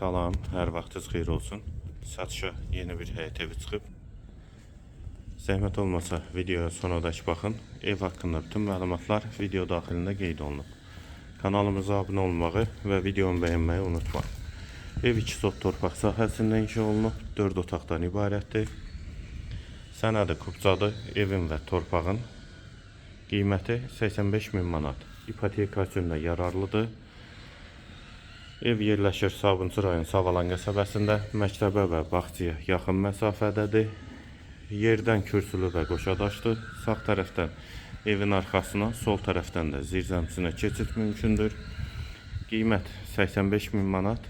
Salam, hər vaxtınız xeyir olsun. Satışa yeni bir evi çıxıb. Zəhmət olmasa videoya sonradakı baxın. Ev haqqında bütün məlumatlar video daxilində qeyd olunub. Kanalımıza abunə olmağı və videomu bəyənməyi unutmayın. Ev iki sot torpaq sahəsində inşa olunub, 4 otaqdan ibarətdir. Sənədi kubcadır, evin və torpağın qiyməti 85 min manat. İpotekasiyonda yararlıdır. Ev yerləşir Sabunçu rayon Savalan qəsəbəsində, məktəbə və bağçaya yaxın məsafədədir. Yerdən kürsülü və qoşadaşdır. Sağ tərəfdən evin arxasına, sol tərəfdən də zirzəmisinə keçid mümkündür. Qiymət 85 min manat.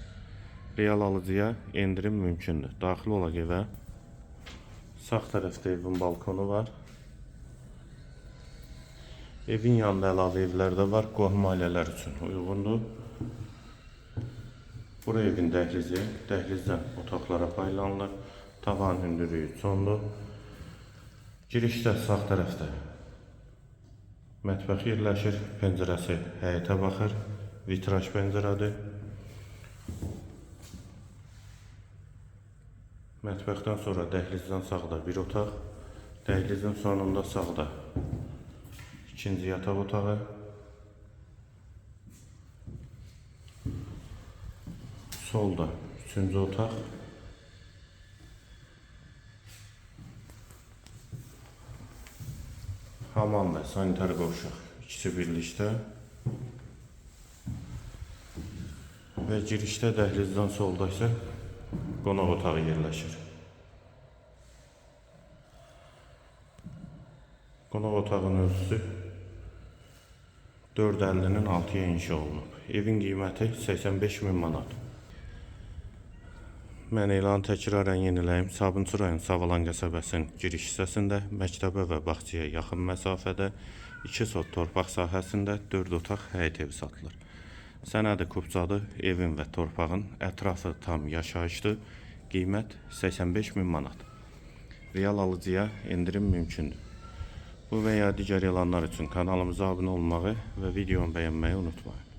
Real alıcıya endirim mümkündür. Daxil olaq evə. Sağ tərəfdə evin balkonu var. Evin yanında əlavə evlər də var. Qohum ailələr üçün uyğundur. Bura evin dəhlizi, dəhlizdən otaqlara paylanılır. Tavan hündürlüyü sondur. Girişdə sağ tərəfdə mətbəx yerləşir. Pəncərəsi həyətə baxır. Vitraj pəncərədir. Mətbəxdən sonra dəhlizdən sağda bir otaq. Dəhlizin sonunda sağda ikinci yataq otağı. Solda üçüncü otaq. Hamam və sanitar qovşaq ikisi birlikdə. Və girişdə dəhlizdən solda isə qonaq otağı yerləşir. Qonaq otağının ölçüsü 450-nin 6-ya inşa olunub. Evin qiyməti 85 min manat. Mən elanı təkrarən yeniləyim. Sabunçu rayon Savalan qəsəbəsinin giriş hissəsində məktəbə və bağçaya yaxın məsafədə 2 sot torpaq sahəsində 4 otaq həyət evi satılır. Sənədi kubcadır, evin və torpağın ətrafı tam yaşayışlı. Qiymət 85 min manat. Real alıcıya endirim mümkündür. Bu və ya digər elanlar üçün kanalımıza abunə olmağı və videomu bəyənməyi unutmayın.